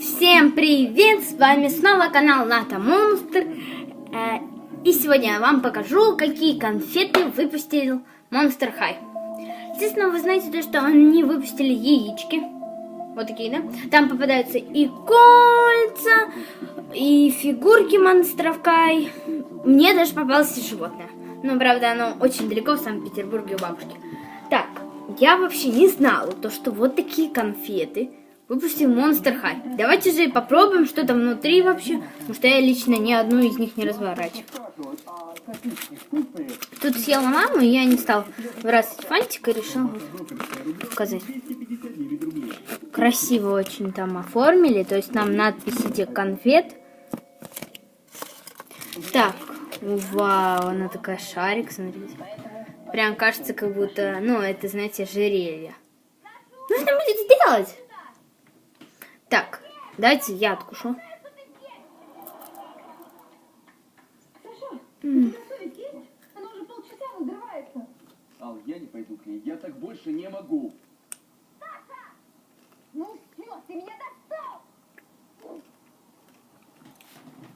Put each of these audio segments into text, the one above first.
Всем привет! С вами снова канал Ната Монстр. Э, И сегодня я вам покажу, какие конфеты выпустил Monster High. Естественно, вы знаете то, что они выпустили яички. Вот такие, да? Там попадаются и кольца, и фигурки монстров Кай. Мне даже попалось и животное. Но, правда, оно очень далеко, в Санкт-Петербурге у бабушки. Так, я вообще не знала, то, что вот такие конфеты выпустил Monster High. Давайте же попробуем, что там внутри вообще, потому что я лично ни одну из них не разворачиваю. Тут съела маму, и я не стал выбрасывать фантик и решил показать. Красиво очень там оформили, то есть нам надписи этих конфет. Так, вау, она такая шарик, смотрите. Прям кажется, как будто, ну, это, знаете, ожерелье. Нужно будет сделать. Так, давайте я откушу. М, Она уже полчаса разрывается. Ал, я не пойду к ней, я так больше не могу. Ну все, ты меня достал!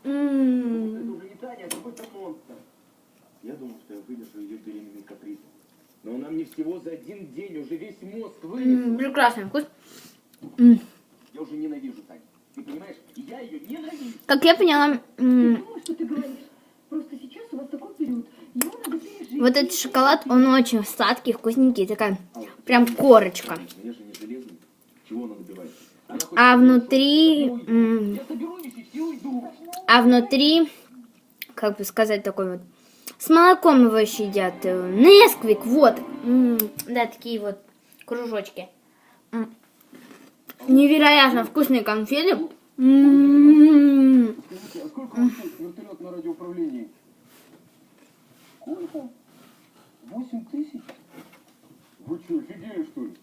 м. Это уже не Таня, а какой-то монстр. Я думал, что я выдержу ее беременный каприз. Но она мне всего за один день уже весь мозг М, вынесла. Прекрасный вкус. М. Я уже ненавижу Таню. Ты понимаешь, я ее ненавижу. Как я поняла, м, Думаю, что ты говоришь. Просто сейчас у вас такой период. Его надо пережить. вот этот шоколад, он очень сладкий, вкусненький, такая прям корочка. А внутри, а внутри, как бы сказать, такой вот, с молоком его еще едят. э, Несквик, вот. Да, такие вот кружочки. М. Невероятно вкусные конфеты. М. Вам стоит вертолет на радиоуправлении? Сколько? Восемь тысяч? Вы что, офигели, что ли?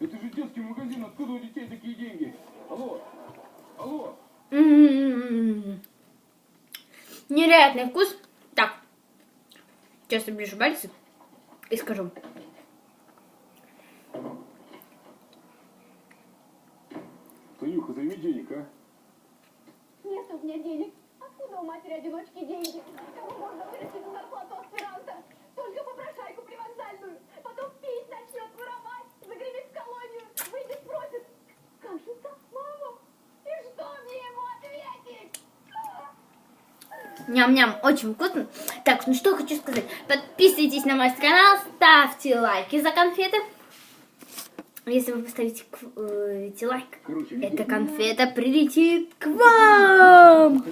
Это же детский магазин, откуда у детей такие деньги? Алло? Алло? М. Невероятный вкус. Так, сейчас оближу пальцы и скажу. Танюха, займи денег, а? Нет у меня денег. Откуда у матери-одиночки деньги? Кому можно вырастить на зарплату аспиранта? Только попрошайку привокзальную. Потом пить начнет воровать, загремит в колонию, выйдет спросит. Как же так, мама? И что мне ему ответить? Ням-ням, очень вкусно. Так, ну что хочу сказать. Подписывайтесь на мой канал, ставьте лайки за конфеты. Если вы поставите э, лайк, эта конфета прилетит к вам!